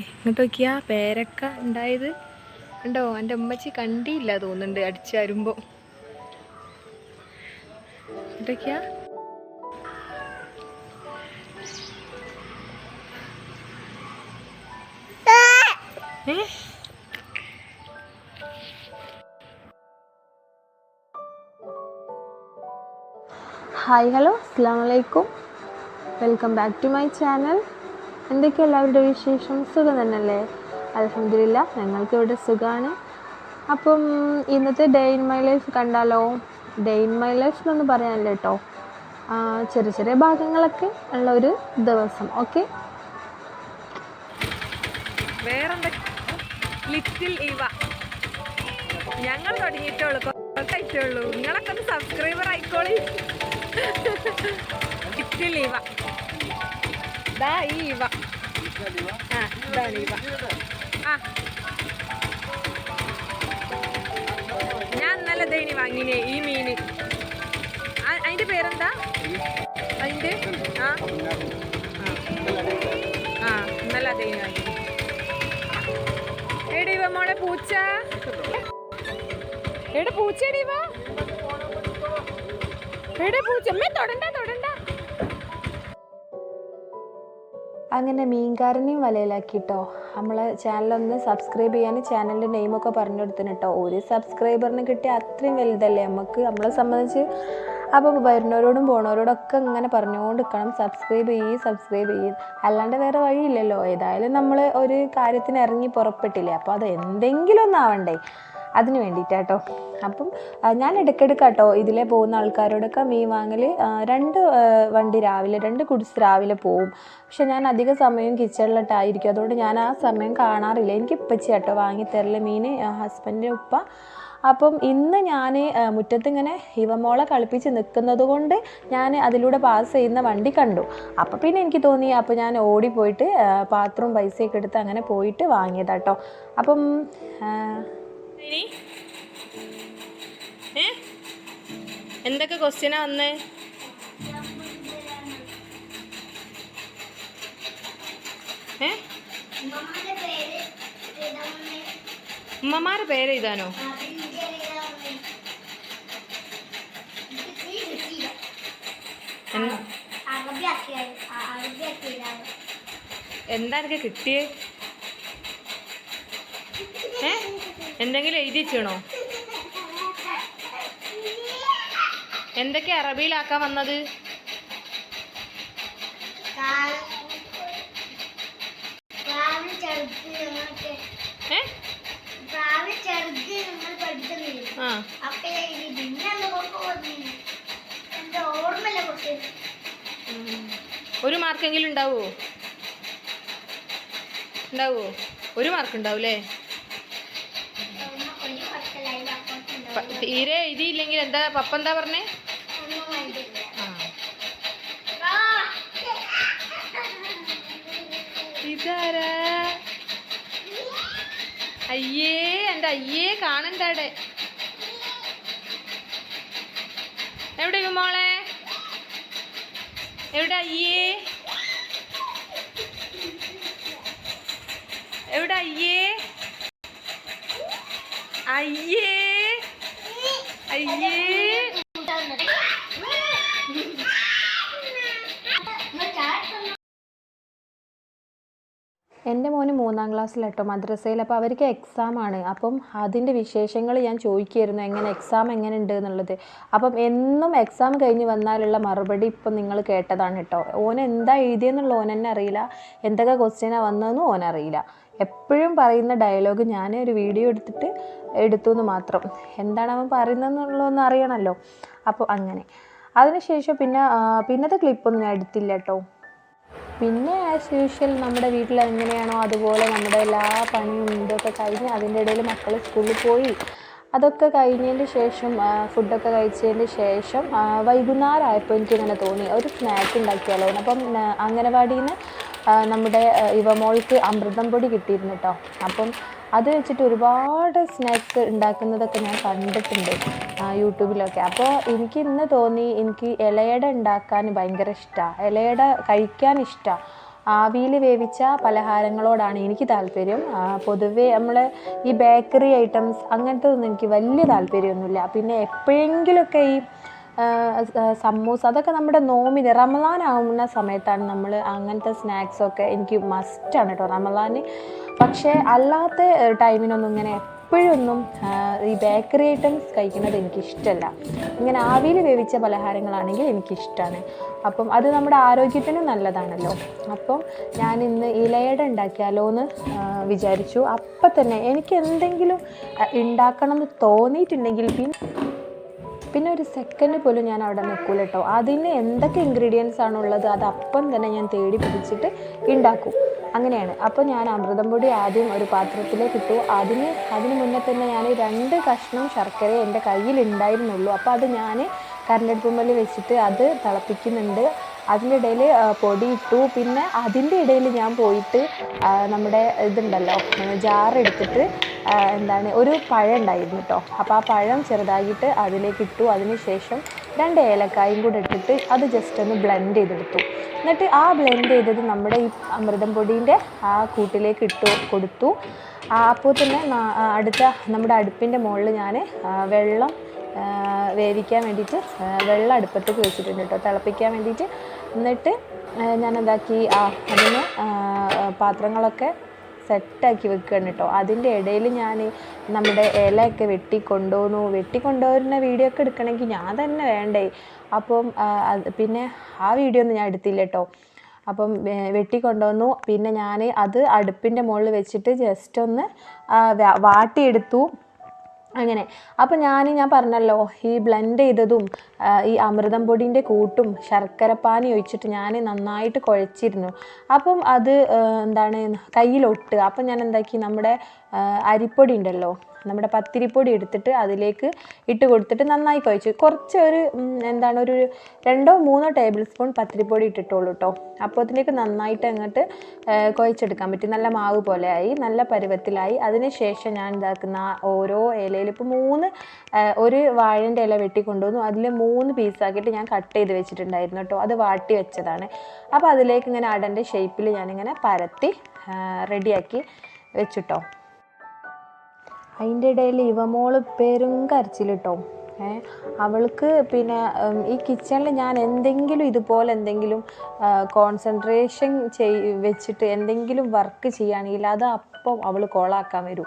ഇങ്ങോട്ട് നോക്കിയാ പേരക്ക ഉണ്ടായത്. ഉണ്ടോ എന്റെ ഉമ്മച്ചി കണ്ടിയില്ല തോന്നുന്നുണ്ട് അടിച്ചു വരുമ്പോൾ ഇതൊക്കെയാ ഹായ് ഹലോ അസ്സാം വലൈക്കും welcome back to my channel എന്തൊക്കെയാണ് എല്ലാവരുടെ വിശേഷം? സുഖം തന്നെയല്ലേ? അലഹമില്ല ഞങ്ങൾക്ക് ഇവിടെ സുഖമാണ് അപ്പം ഇന്നത്തെ ഡേ ഇൻ മൈ ലൈഫ് കണ്ടാലോ? ഡേ ഇൻ മൈ ലൈഫ് എന്നൊന്നും പറയാനില്ല കേട്ടോ ചെറിയ ചെറിയ ഭാഗങ്ങളൊക്കെ ഉള്ള ഒരു ദിവസം ഓക്കെ വേറെന്താ ലിറ്റിൽ ഇവ ഞങ്ങൾ തുടങ്ങിയിട്ടുള്ളൂ കുറച്ചായിട്ടുള്ളൂ നിങ്ങളൊക്കെ ഒന്ന് സബ്സ്ക്രൈബർ ആയിക്കോളി. ലിറ്റിൽ ഇവ ദാ ഈ ഇവ ആ ഇവ. ആ. ഞാൻ ഇന്നലെ ദൈനി വാങ്ങിനെ ഈ മീന്. അതിന്റെ പേരെന്താ? അതിന്റെ? ആ. ആ ഇന്നലെ ദൈനി വാങ്ങി എടി ഇവ മോളെ പൂച്ച. എവിടെ പൂച്ചടി ഇവ എവിടെ പൂച്ച അമ്മേ തൊടണ്ട. അങ്ങനെ മീൻകാരനെയും വലയിലാക്കിട്ടോ. നമ്മളെ ചാനലൊന്ന് സബ്സ്ക്രൈബ് ചെയ്യാൻ ചാനലിന്റെ നെയിമൊക്കെ പറഞ്ഞു കൊടുത്തിന് കേട്ടോ ഒരു സബ്സ്ക്രൈബറിന് കിട്ടിയ അത്രയും വലുതല്ലേ നമുക്ക് നമ്മളെ സംബന്ധിച്ച് അപ്പോൾ വരുന്നവരോടും പോണവരോടൊക്കെ ഇങ്ങനെ പറഞ്ഞുകൊണ്ട് നിൽക്കണം സബ്സ്ക്രൈബ് ചെയ്യും സബ്സ്ക്രൈബ് ചെയ്യും. അല്ലാണ്ട് വേറെ വഴിയില്ലല്ലോ. ഏതായാലും നമ്മൾ ഒരു കാര്യത്തിന് ഇറങ്ങി പുറപ്പെട്ടില്ലേ? അപ്പോൾ അത് എന്തെങ്കിലും ഒന്നാവണ്ടേ അതിന് വേണ്ടിയിട്ടാട്ടോ. അപ്പം ഞാൻ ഇടയ്ക്കിടയ്ക്ക് കേട്ടോ ഇതിലെ പോകുന്ന ആൾക്കാരോടൊക്കെ മീൻ വാങ്ങൽ രണ്ട് വണ്ടി രാവിലെ രണ്ട് കുടിസ് രാവിലെ പോവും. പക്ഷെ ഞാൻ അധിക സമയം കിച്ചണിലിട്ടായിരിക്കും. അതുകൊണ്ട് ഞാൻ ആ സമയം കാണാറില്ല. എനിക്ക് ഇപ്പച്ചി കേട്ടോ വാങ്ങിത്തരൽ മീൻ ഹസ്ബൻഡിന്റെ ഉപ്പ. അപ്പം ഇന്ന് ഞാൻ മുറ്റത്ത് ഇങ്ങനെ ഇവമോളെ കളിപ്പിച്ച് നിൽക്കുന്നത് കൊണ്ട് ഞാൻ അതിലൂടെ പാസ് ചെയ്യുന്ന വണ്ടി കണ്ടു. അപ്പം പിന്നെ എനിക്ക് തോന്നി അപ്പോൾ ഞാൻ ഓടിപ്പോയിട്ട് പാത്രവും പൈസയൊക്കെ എടുത്ത് അങ്ങനെ പോയിട്ട് വാങ്ങിയതാട്ടോ. അപ്പം ആ, ഏ? എന്തൊക്കെ ക്വസ്റ്റ്യനാ വന്നേ? ഏ? ഉമ്മമാരുടെ പേര് എഴുതാനോ? എന്താ എനിക്ക് കിട്ടിയേ? ഏ? എന്തെങ്കിലും എഴുതി എന്തൊക്കെ അറബിയിലാക്കാൻ വന്നത്. ഒരു മാർക്കെങ്കിലും ഉണ്ടാവോ? ഉണ്ടാവോ? ഒരു മാർക്ക് ഉണ്ടാവൂലേ തീരെ എഴുതിയില്ലെങ്കിൽ എന്താ പപ്പ എന്താ പറഞ്ഞേ? ഇതാരാ? അയ്യേ എന്റെ അയ്യേ കാണണ്ട അവിടെ. എവിടെ മോളെ? എവിടെ അയ്യേ? എവിടെ അയ്യേ? അയ്യേ. അയ്യേ എന്റെ മോന് മൂന്നാം ക്ലാസ്സിലെട്ടോ മദ്രസയിൽ. അപ്പോൾ അവർക്ക് എക്സാം ആണ്. അപ്പം അതിന്റെ വിശേഷങ്ങൾ ഞാൻ ചോദിക്കുമായിരുന്നു എങ്ങനെ എക്സാം എങ്ങനെ ഉണ്ട് എന്നുള്ളത്. അപ്പം എന്നും എക്സാം കഴിഞ്ഞ് വന്നാലുള്ള മറുപടി ഇപ്പം നിങ്ങൾ കേട്ടതാണ് കേട്ടോ ഓൻ എന്താ എഴുതിയെന്നുള്ള ഓൻ തന്നെ അറിയില്ല. എന്തൊക്കെ ക്വസ്റ്റ്യനാണ് വന്നതെന്നും ഓൻ അറിയില്ല. എപ്പോഴും പറയുന്ന ഡയലോഗ് ഞാൻ ഒരു വീഡിയോ എടുത്തിട്ട് എടുത്തു എന്ന് മാത്രം. എന്താണ് അവൻ പറയുന്നതെന്നുള്ളതൊന്നും അറിയണമല്ലോ. അപ്പോൾ അങ്ങനെ. അതിനുശേഷം പിന്നെ പിന്നത്തെ ക്ലിപ്പൊന്നും ഞാൻ എടുത്തില്ല കേട്ടോ പിന്നെ ആസ് യൂഷ്വൽ നമ്മുടെ വീട്ടിൽ എങ്ങനെയാണോ അതുപോലെ നമ്മുടെ എല്ലാ പണിയും ഇതൊക്കെ കഴിഞ്ഞ് അതിന്റെ ഇടയിൽ മക്കൾ സ്കൂളിൽ പോയി. അതൊക്കെ കഴിഞ്ഞതിന് ശേഷം ഫുഡൊക്കെ കഴിച്ചതിന് ശേഷം വൈകുന്നേരം ആയപ്പോൾ എനിക്കിങ്ങനെ തോന്നി. ഒരു സ്നാക്ക് ഉണ്ടാക്കിയാലോ അപ്പം അംഗനവാടിയിൽ നിന്ന് നമ്മുടെ ഇവ മോൾക്ക് അമൃതം പൊടി കിട്ടിയിരുന്നു കേട്ടോ അപ്പം അത് വെച്ചിട്ട് ഒരുപാട് സ്നാക്സ് ഉണ്ടാക്കുന്നതൊക്കെ ഞാൻ കണ്ടിട്ടുണ്ട് യൂട്യൂബിലൊക്കെ. അപ്പോൾ എനിക്ക് ഇന്ന് തോന്നി എനിക്ക് ഇലയട ഉണ്ടാക്കാൻ ഭയങ്കര ഇഷ്ടമാണ് ഇലയട കഴിക്കാൻ ഇഷ്ടമാണ് ആവിയിൽ വേവിച്ച പലഹാരങ്ങളോടാണ് എനിക്ക് താല്പര്യം. പൊതുവേ നമ്മൾ ഈ ബേക്കറി ഐറ്റംസ് അങ്ങനത്തെ ഒന്നും എനിക്ക് വലിയ താല്പര്യമൊന്നുമില്ല. പിന്നെ എപ്പോഴെങ്കിലുമൊക്കെ ഈ സമൂസ അതൊക്കെ നമ്മുടെ നോമിന് റമദാൻ ആവുന്ന സമയത്താണ് നമ്മൾ അങ്ങനത്തെ സ്നാക്സൊക്കെ എനിക്ക് മസ്റ്റാണ് കേട്ടോ റമദാന് പക്ഷേ അല്ലാത്ത ടൈമിനൊന്നും ഇങ്ങനെ എപ്പോഴൊന്നും ഈ ബേക്കറി ഐറ്റംസ് കഴിക്കുന്നത് എനിക്കിഷ്ടമല്ല ഇങ്ങനെ ആവിയിൽ വേവിച്ച പലഹാരങ്ങളാണെങ്കിൽ എനിക്കിഷ്ടമാണ് അപ്പം അത് നമ്മുടെ ആരോഗ്യത്തിനും നല്ലതാണല്ലോ. അപ്പം ഞാൻ ഇന്ന് ഇലയട ഉണ്ടാക്കിയാലോ എന്ന് വിചാരിച്ചു. അപ്പം തന്നെ എനിക്ക് എന്തെങ്കിലും ഉണ്ടാക്കണം എന്ന് തോന്നിയിട്ടുണ്ടെങ്കിൽ പിന്നെ പിന്നെ ഒരു സെക്കൻഡ് പോലും ഞാൻ അവിടെ നിൽക്കൂല കേട്ടോ അതിന് എന്തൊക്കെ ഇൻഗ്രീഡിയൻസ് ആണുള്ളത് അത് അപ്പം തന്നെ ഞാൻ തേടി പിടിച്ചിട്ട് ഉണ്ടാക്കും അങ്ങനെയാണ്. അപ്പോൾ ഞാൻ അമൃതം പൊടി ആദ്യം ഒരു പാത്രത്തിലേക്ക് ഇട്ടു. അതിന് അതിന് മുന്നേ തന്നെ ഞാൻ രണ്ട് കഷ്ണം ശർക്കര എന്റെ കയ്യിൽ ഉണ്ടായിരുന്നുള്ളൂ അപ്പോൾ അത് ഞാൻ കരണ്ടടുപ്പുമ്മൽ വെച്ചിട്ട് അത് തിളപ്പിക്കുന്നുണ്ട്. അതിന്റെ ഇടയിൽ പൊടി ഇട്ടു പിന്നെ അതിന്റെ ഇടയിൽ ഞാൻ പോയിട്ട് നമ്മുടെ ഇതുണ്ടല്ലോ ജാർ എടുത്തിട്ട് എന്താണ് ഒരു പഴം ഉണ്ടായിരുന്നു കേട്ടോ അപ്പോൾ ആ പഴം ചെറുതായിട്ട് അതിലേക്ക് ഇട്ടു. അതിന് ശേഷം രണ്ട് ഏലക്കായും കൂടെ ഇട്ടിട്ട് അത് ജസ്റ്റ് ഒന്ന് ബ്ലെൻഡ് ചെയ്തെടുത്തു. എന്നിട്ട് ആ ബ്ലെൻഡ് ചെയ്തത് നമ്മുടെ ഈ അമൃതം പൊടീന്റെ ആ കൂട്ടിലേക്ക് ഇട്ടു കൊടുത്തു. അപ്പോൾ തന്നെ അടുത്ത നമ്മുടെ അടുപ്പിന്റെ മുകളിൽ ഞാൻ വെള്ളം വേവിക്കാൻ വേണ്ടിയിട്ട് വെള്ളം അടുപ്പത്തേക്ക് വെച്ചിട്ടുണ്ട് കേട്ടോ തിളപ്പിക്കാൻ വേണ്ടിയിട്ട് എന്നിട്ട് ഞാൻ എന്താക്കി ആ അതിന് പാത്രങ്ങളൊക്കെ സെറ്റാക്കി വെക്കുകയാണ് കേട്ടോ അതിന്റെ ഇടയിൽ ഞാൻ നമ്മുടെ ഇലയൊക്കെ വെട്ടി വെട്ടിക്കൊണ്ടുപോകുന്ന വീഡിയോ ഒക്കെ എടുക്കണമെങ്കിൽ ഞാൻ തന്നെ വേണ്ടേ? അപ്പം പിന്നെ ആ വീഡിയോ ഒന്നും ഞാൻ എടുത്തില്ല കേട്ടോ അപ്പം വെട്ടിക്കൊണ്ടുവന്നു. വെട്ടി കൊണ്ടുവന്നു പിന്നെ ഞാൻ അത് അടുപ്പിന്റെ മുകളിൽ വെച്ചിട്ട് ജസ്റ്റ് ഒന്ന് വാട്ടിയെടുത്തു. അങ്ങനെ. അപ്പം ഞാൻ ഞാൻ പറഞ്ഞല്ലോ ഈ ബ്ലെൻഡ് ചെയ്തതും ഈ അമൃതം പൊടിന്റെ കൂട്ടും ശർക്കരപ്പാനി ഒഴിച്ചിട്ട് ഞാൻ നന്നായിട്ട് കുഴച്ചിരുന്നു. അപ്പം അത് എന്താണ് കയ്യിലൊട്ട്. അപ്പം ഞാൻ എന്താക്കി നമ്മുടെ അരിപ്പൊടി ഉണ്ടല്ലോ. നമ്മുടെ പത്തിരിപ്പൊടി എടുത്തിട്ട് അതിലേക്ക് ഇട്ട് കൊടുത്തിട്ട് നന്നായി കുഴച്ച്. കുറച്ച് ഒരു എന്താണ് ഒരു രണ്ടോ മൂന്നോ ടേബിൾ സ്പൂൺ പത്തിരിപ്പൊടി ഇട്ടിട്ടുള്ളൂ കേട്ടോ അപ്പോൾ അതിലേക്ക് നന്നായിട്ട് അങ്ങോട്ട് കുഴച്ചെടുക്കാൻ പറ്റി. നല്ല മാവ് പോലെ ആയി നല്ല പരുവത്തിലായി. അതിന് ശേഷം ഞാൻ ഇതാക്കുന്ന ഓരോ ഇലയിൽ ഇപ്പോൾ മൂന്ന് ഒരു വാഴന്റെ ഇല വെട്ടി കൊണ്ടുവന്നു. അതിൽ മൂന്ന് പീസാക്കിയിട്ട് ഞാൻ കട്ട് ചെയ്ത് വെച്ചിട്ടുണ്ടായിരുന്നു കേട്ടോ അത് വാട്ടി വെച്ചതാണ്. അപ്പോൾ അതിലേക്ക് ഇങ്ങനെ അടന്റെ ഷേപ്പിൽ ഞാനിങ്ങനെ പരത്തി റെഡിയാക്കി വെച്ചിട്ടോ അതിന്റെ ഇടയിൽ ഇവമോൾ പേരും കരച്ചിലിട്ടോ. ഏ അവൾക്ക് പിന്നെ ഈ കിച്ചണിൽ ഞാൻ എന്തെങ്കിലും ഇതുപോലെ എന്തെങ്കിലും കോൺസെൻട്രേഷൻ ചെയ് വെച്ചിട്ട് എന്തെങ്കിലും വർക്ക് ചെയ്യുകയാണെങ്കിൽ അത് അപ്പം അവൾ കോളാക്കാൻ വരും.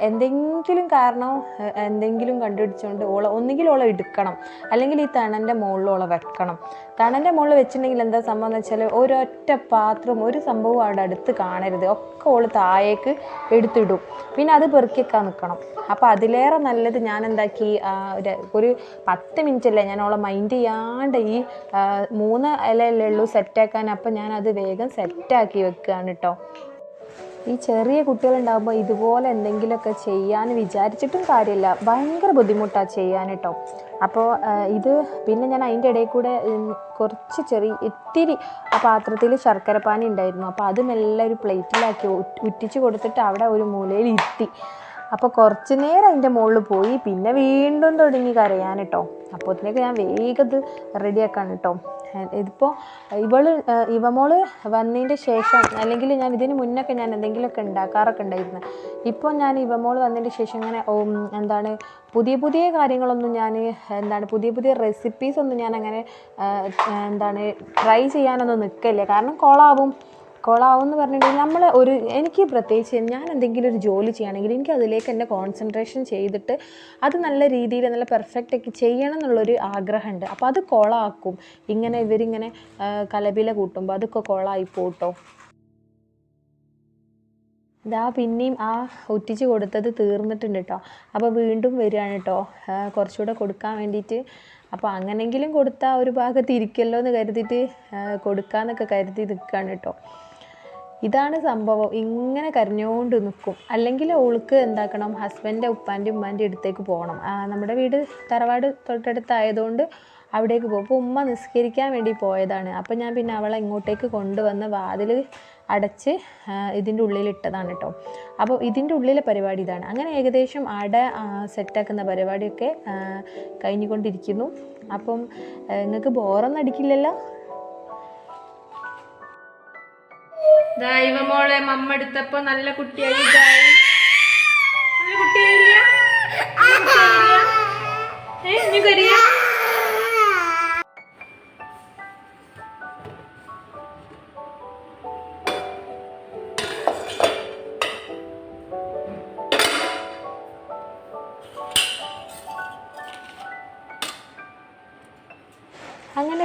എന്തെങ്കിലും കാരണം എന്തെങ്കിലും കണ്ടുപിടിച്ചുകൊണ്ട് ഓളെ ഒന്നുകിൽ ഓളെ എടുക്കണം. അല്ലെങ്കിൽ ഈ തണന്റെ മുകളിൽ ഓളെ വെക്കണം. തണന്റെ മുകളിൽ വെച്ചിട്ടുണ്ടെങ്കിൽ എന്താ സംഭവം എന്ന് വെച്ചാൽ ഒരൊറ്റ പാത്രം ഒരു സംഭവം അവിടെ അടുത്ത് കാണരുത്. ഒക്കെ ഓൾ താഴേക്ക് എടുത്തിടും. പിന്നെ അത് പെറുക്കിക്കാൻ നിൽക്കണം അപ്പോൾ അതിലേറെ നല്ലത് ഞാൻ എന്താക്കി ഒരു- പത്ത് മിനിറ്റ് അല്ലേ ഞാൻ ഓളെ മൈൻഡ് ചെയ്യാണ്ട് ഈ മൂന്ന് ഇലയല്ലേ ഉള്ളൂ സെറ്റാക്കാൻ അപ്പം ഞാനത് വേഗം സെറ്റാക്കി വെക്കുകയാണ് കേട്ടോ ഈ ചെറിയ കുട്ടികളുണ്ടാകുമ്പോൾ ഇതുപോലെ എന്തെങ്കിലുമൊക്കെ ചെയ്യാൻ വിചാരിച്ചിട്ടും കാര്യമില്ല. ഭയങ്കര ബുദ്ധിമുട്ടാണ് ചെയ്യാൻ കേട്ടോ അപ്പോൾ ഇത് പിന്നെ ഞാൻ അതിന്റെ ഇടയിൽ കൂടെ കുറച്ച് ചെറിയ ഇത്തിരി ആ പാത്രത്തിൽ ശർക്കരപ്പാനി ഉണ്ടായിരുന്നു. അപ്പോൾ അത് മെല്ലെ ഒരു പ്ലേറ്റിലാക്കി ഉറ്റ് ഉറ്റിച്ച് കൊടുത്തിട്ട് അവിടെ ഒരു മൂലയിൽ ഇരുത്തി. അപ്പോൾ കുറച്ച് നേരം അതിന്റെ മുകളിൽ പോയി പിന്നെ വീണ്ടും തുടങ്ങി കരയാൻ കേട്ടോ അപ്പോഴത്തേക്ക് ഞാൻ വേഗം ഇത് റെഡിയാക്കാണ് കേട്ടോ ഇതിപ്പോൾ ഇവൾ ഇവമോൾ വന്നതിന്റെ ശേഷം അല്ലെങ്കിൽ ഞാൻ ഇതിന് മുന്നൊക്കെ ഞാൻ എന്തെങ്കിലുമൊക്കെ ഉണ്ടാക്കാറൊക്കെ ഉണ്ടായിരുന്നു. ഇപ്പോൾ ഞാൻ ഇവമോൾ വന്നതിന്റെ ശേഷം ഇങ്ങനെ എന്താണ് പുതിയ പുതിയ കാര്യങ്ങളൊന്നും ഞാൻ എന്താണ് പുതിയ പുതിയ റെസിപ്പീസ് ഒന്നും ഞാൻ അങ്ങനെ എന്താണ് ട്രൈ ചെയ്യാനൊന്നും നിൽക്കില്ല കാരണം കോളാവും. കോളാവും എന്ന് പറഞ്ഞിട്ടുണ്ടെങ്കിൽ നമ്മൾ ഒരു എനിക്ക് പ്രത്യേകിച്ച് ഞാൻ എന്തെങ്കിലും ഒരു ജോലി ചെയ്യുകയാണെങ്കിൽ എനിക്ക് അതിലേക്ക് എന്റെ കോൺസെൻട്രേഷൻ ചെയ്തിട്ട് അത് നല്ല രീതിയിൽ നല്ല പെർഫെക്റ്റ് ഒക്കെ ചെയ്യണം എന്നുള്ളൊരു ആഗ്രഹമുണ്ട്. അപ്പോൾ അത് കോളാക്കും. ഇങ്ങനെ ഇവരിങ്ങനെ ആ, കലപില കൂട്ടുമ്പോൾ അതൊക്കെ കോളായി പോട്ടോ. ഇതാ പിന്നെയും ആ ഒറ്റിച്ച് കൊടുത്തത് തീർന്നിട്ടുണ്ട് കേട്ടോ അപ്പോൾ വീണ്ടും വരികയാണ് കേട്ടോ കുറച്ചുകൂടെ കൊടുക്കാൻ വേണ്ടിയിട്ട്. അപ്പോൾ അങ്ങനെങ്കിലും കൊടുത്താൽ ഒരു ഭാഗത്ത് ഇരിക്കല്ലോ എന്ന് കരുതിയിട്ട് കൊടുക്കാമെന്നൊക്കെ കരുതി നിൽക്കുകയാണ് കേട്ടോ ഇതാണ് സംഭവം. ഇങ്ങനെ കരഞ്ഞുകൊണ്ട് നിൽക്കും അല്ലെങ്കിൽ ഓൾക്ക് എന്താക്കണം? ഹസ്ബൻഡിന്റെ ഉപ്പാന്റെ ഉമ്മാന്റെ അടുത്തേക്ക് പോകണം. നമ്മുടെ വീട് തറവാട് തൊട്ടടുത്തായതുകൊണ്ട് അവിടേക്ക് പോകും. അപ്പോൾ ഉമ്മ നിസ്കരിക്കാൻ വേണ്ടി പോയതാണ്. അപ്പോൾ ഞാൻ പിന്നെ അവളെ ഇങ്ങോട്ടേക്ക് കൊണ്ടുവന്ന് വാതിൽ അടച്ച് ഇതിന്റെ ഉള്ളിൽ ഇട്ടതാണ് കേട്ടോ അപ്പോൾ ഇതിന്റെ ഉള്ളിലെ പരിപാടി ഇതാണ്. അങ്ങനെ ഏകദേശം അട സെറ്റാക്കുന്ന പരിപാടിയൊക്കെ കഴിഞ്ഞുകൊണ്ടിരിക്കുന്നു. അപ്പം നിങ്ങൾക്ക് ബോറൊന്നും അടിക്കില്ലല്ലോ? ദൈവ മോളെ മമ്മ എടുത്തപ്പോ നല്ല കുട്ടിയായി. നല്ല കുട്ടിയായില്ല? ഏ നീ കരയാ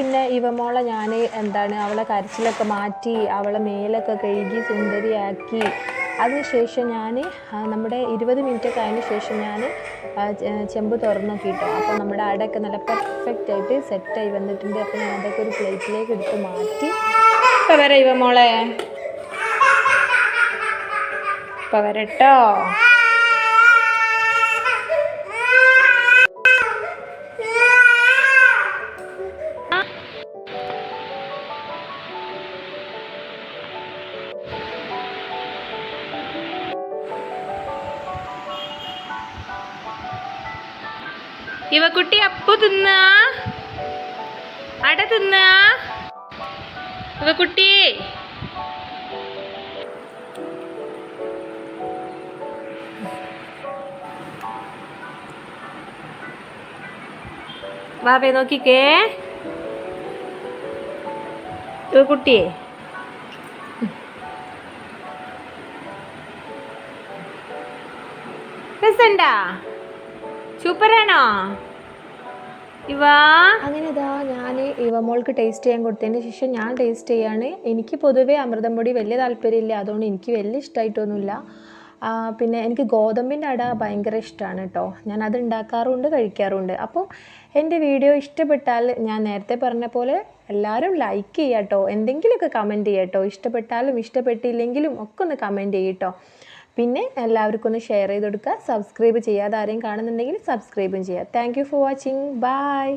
പിന്നെ ഇവമോളെ ഞാൻ എന്താണ് അവളെ കരച്ചിലൊക്കെ മാറ്റി അവളെ മേലൊക്കെ കഴുകി സുന്ദരിയാക്കി. അതിനുശേഷം ഞാൻ നമ്മുടെ ഇരുപത് മിനിറ്റ് ഒക്കെ അതിന് ശേഷം ഞാൻ ചെമ്പ് തുറന്നൊക്കെ ഇട്ടു അപ്പോൾ നമ്മുടെ അടയൊക്കെ നല്ല പെർഫെക്റ്റ് ആയിട്ട് സെറ്റായി വന്നിട്ടുണ്ട്. അപ്പോൾ ഞാൻ അതൊക്കെ ഒരു പ്ലേറ്റിലേക്ക് എടുത്ത് മാറ്റി. ഇപ്പം വരെ ഇവമോളെ. ഇപ്പം വരട്ടോ. ഇവക്കുട്ടി അപ്പു തിന്ന? അട തിന്ന? ഇവ കുട്ടി. വാപ്പേ നോക്കിക്കേ. ഇവക്കുട്ടിയെ രസണ്ടാ? സൂപ്പറാണോ? ഇവാ. അങ്ങനെ ഇതാ ഞാൻ ഇവമോൾക്ക് ടേസ്റ്റ് ചെയ്യാൻ കൊടുത്തതിന് ശേഷം ഞാൻ ടേസ്റ്റ് ചെയ്യാണ്. എനിക്ക് പൊതുവേ അമൃതം പൊടി വലിയ താല്പര്യമില്ല. അതുകൊണ്ട് എനിക്ക് വലിയ ഇഷ്ടമായിട്ടൊന്നുമില്ല പിന്നെ എനിക്ക് ഗോതമ്പിന്റെ അട ഭയങ്കര ഇഷ്ടമാണ് കേട്ടോ ഞാൻ അത് ഉണ്ടാക്കാറുണ്ട് കഴിക്കാറുണ്ട്. അപ്പോൾ എന്റെ വീഡിയോ ഇഷ്ടപ്പെട്ടാൽ ഞാൻ നേരത്തെ പറഞ്ഞ പോലെ എല്ലാവരും ലൈക്ക് ചെയ്യാട്ടോ എന്തെങ്കിലുമൊക്കെ കമന്റ് ചെയ്യാട്ടോ ഇഷ്ടപ്പെട്ടാലും ഇഷ്ടപ്പെട്ടില്ലെങ്കിലും ഒക്കെ ഒന്ന് കമന്റ് ചെയ്യട്ടോ പിന്നെ എല്ലാവർക്കും ഒന്ന് ഷെയർ ചെയ്ത് കൊടുക്കുക. സബ്സ്ക്രൈബ് ചെയ്യാതെ ആരെയും കാണുന്നുണ്ടെങ്കിൽ സബ്സ്ക്രൈബും ചെയ്യുക താങ്ക് ഫോർ വാച്ചിങ് ബൈ